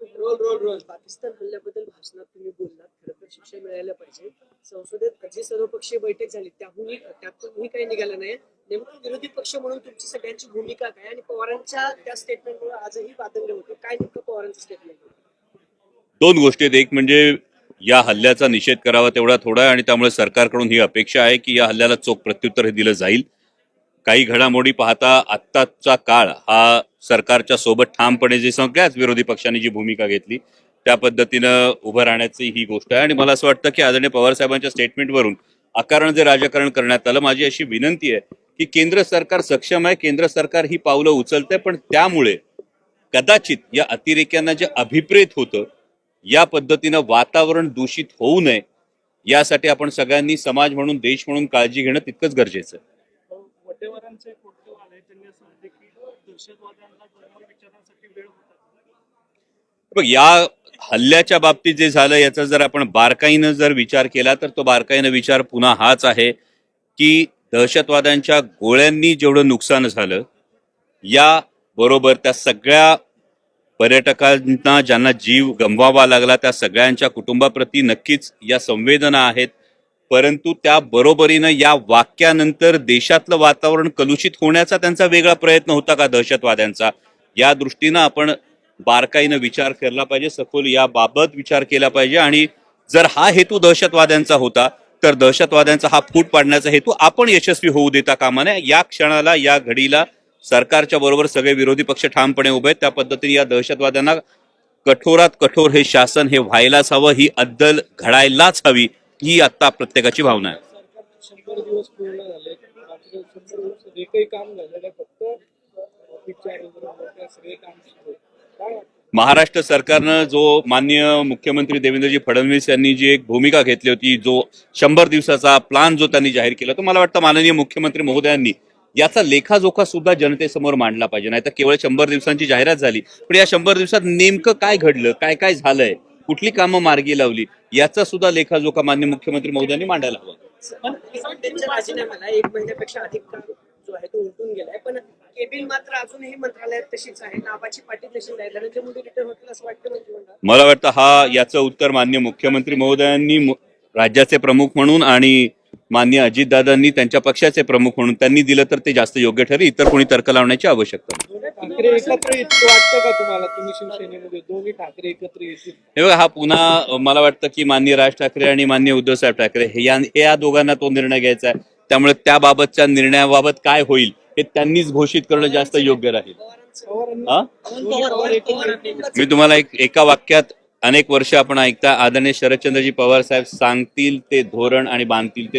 Role role role. Pakistan हल्ल्याबद्दल भाषणात तुम्ही बोललात. खरं तर शिक्षा मिळायला पाहिजे. संसदेत जी सर्वपक्षीय बैठक झाली त्याहूनही त्यातूनही काही निघालं नाही. नेमकं विरोधी पक्ष म्हणून तुमची सगळ्यांची भूमिका काय आणि पवारांच्या त्या स्टेटमेंटमुळे आजही बादंग होतं. काय नेमकं पवारांचं स्टेटमेंट दोन गोष्टी आहेत. एक म्हणजे या हल्ल्याचा निषेध करावा तेवढा थोडा आहे आणि त्यामुळे सरकारकडून ही अपेक्षा आहे की या हल्ल्याला चोख प्रत्युत्तर हे दिलं जाईल. काही घडामोडी पाहता आत्ताचा काळ हा सरकारच्या सोबत ठामपणे जे सगळ्याच विरोधी पक्षांनी जी भूमिका घेतली त्या पद्धतीनं उभं राहण्याची ही गोष्ट आहे. आणि मला असं वाटतं की आदरणीय पवार साहेबांच्या स्टेटमेंटवरून अकारण जे राजकारण करण्यात आलं माझी अशी विनंती आहे की केंद्र सरकार सक्षम आहे केंद्र सरकार ही पावलं उचलतंय पण त्यामुळे कदाचित या अतिरेक्यांना जे अभिप्रेत होतं या पद्धतीनं वातावरण दूषित होऊ नये यासाठी आपण सगळ्यांनी समाज म्हणून देश म्हणून काळजी घेणं तितकंच गरजेचं आहे. वटेवरांचे कोर्टवाल त्यांनी असं म्हणते की दहशतवाद्यांना विचारण्यासाठी वेळ होता. बघ या हल्ल्याच्या बाबतीत जे झालं याचा जर आपण बारकाईनं जर विचार केला तर तो बारकाईनं विचार पुन्हा हाच आहे की दहशतवाद्यांच्या गोळ्यांनी जेवढं नुकसान झालं या बरोबर त्या सगळ्या पर्यटकांना ज्यांना जीव गमवावा लागला त्या सगळ्यांच्या कुटुंबाप्रती नक्कीच या संवेदना आहेत. परंतु त्या बरोबरीनं या वाक्यानंतर देशातलं वातावरण कलुषित होण्याचा त्यांचा वेगळा प्रयत्न होता का दहशतवाद्यांचा? या दृष्टीनं आपण बारकाईनं विचार केला पाहिजे सखोल याबाबत विचार केला पाहिजे आणि जर हा हेतू दहशतवाद्यांचा होता तर दहशतवाद्यांचा हा फूट पाडण्याचा हेतू आपण यशस्वी होऊ देता कामा नये. या क्षणाला या घडीला सरकारच्या बरोबर सगळे विरोधी पक्ष ठामपणे उभे आहेत. त्या पद्धतीने या दहशतवाद्यांना कठोरात कठोर हे शासन हे व्हायलाच हवं ही अद्दल घडायलाच हवी. ही आता प्रत्येकाची भावना आहे. शंभर दिवस पूर्ण झाले. शंभर दिवस एकही काम झालं नाही फक्त विचार वगैरे सगळे काम सुरू आहे. काय वाटतं? महाराष्ट्र सरकारनं जो माननीय मुख्यमंत्री देवेंद्रजी फडणवीस यांनी जी एक भूमिका घेतली होती जो शंभर दिवसाचा प्लान जो त्यांनी जाहीर केला तो मला वाटतं माननीय मुख्यमंत्री महोदयांनी याचा लेखाजोखा सुद्धा जनतेसमोर मांडला पाहिजे. नाही तर केवळ शंभर दिवसांची जाहिरात झाली. पण या शंभर दिवसात नेमकं काय घडलं काय काय झालंय? कुठली कामं मार्गी लावली याचा सुद्धा लेखाजोखा मान्य मुख्यमंत्री महोदयांनी मांडायला हवा. पण त्यांच्या राजीनाम्याला एक महिन्यापेक्षा अधिक काळ जो आहे तो उलटून गेलाय. पण केबिन मात्र अजूनही मंत्रालयात तशीच आहे. नावाची पाटी तशीच आहे धनंजय मुंडे रिटर्न होतील असं वाटतं मंत्रिमंडळात मला वाटतं हा याचं उत्तर मान्य मुख्यमंत्री महोदयांनी मु- राज्याचे प्रमुख म्हणून आणि मान्य अजितदादांनी त्यांच्या पक्षाचे प्रमुख म्हणून त्यांनी दिलं तर ते जास्त योग्य ठरेल. इतर कोणी तर्क लावण्याची आवश्यकता नाही. ठाकरे एकत्र येतील वाटतं का तुम्हाला? तुम्ही शिवसेनेमध्ये दोन्ही ठाकरे एकत्र येतील. हे बघा हा पुन्हा मला वाटतं की माननीय राज ठाकरे आणि माननीय उद्धवसाहेब ठाकरे हे या या दोघांना तो निर्णय घ्यायचा आहे. त्यामुळे त्याबाबतच्या निर्णयाबाबत काय होईल हे त्यांनीच घोषित करणं जास्त योग्य राहील. हा? मी तुम्हाला एक एका वाक्यात अनेक वर्ष आपण ऐकता आदरणीय शरदचंद्रजी पवार साहेब सांगतील ते धोरण आणि बांधतील ते